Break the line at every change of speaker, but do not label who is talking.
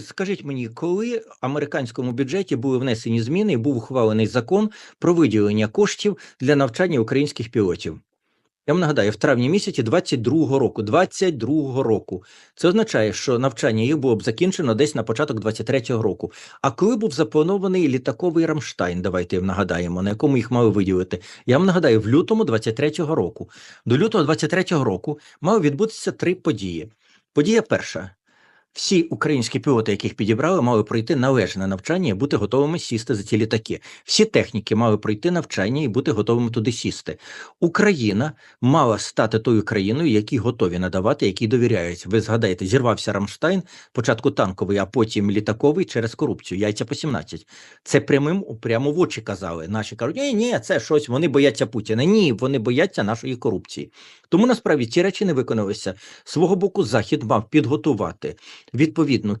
скажіть мені, коли в американському бюджеті були внесені зміни і був ухвалений закон про виділення коштів для навчання українських пілотів? Я вам нагадаю, в травні місяці 22-го року. 22-го року. Це означає, що навчання їх було б закінчено десь на початок 23-го року. А коли був запланований літаковий Рамштайн, давайте нагадаємо, на якому їх мали виділити. Я вам нагадаю, в лютому 23-го року. До лютого 23-го року мали відбутися три події. Подія перша. Всі українські пілоти, яких підібрали, мали пройти належне навчання і бути готовими сісти за ці літаки. Всі техніки мали пройти навчання і бути готовими туди сісти. Україна мала стати тою країною, які готові надавати, які довіряють. Ви згадаєте, зірвався Рамштайн, спочатку танковий, а потім літаковий через корупцію. Яйця по 17. Це прямим прямо в очі казали. Наші кажуть, ні, ні, це щось. Вони бояться Путіна. Ні, вони бояться нашої корупції. Тому насправді ці речі не виконалися. Свого боку, захід мав підготувати відповідну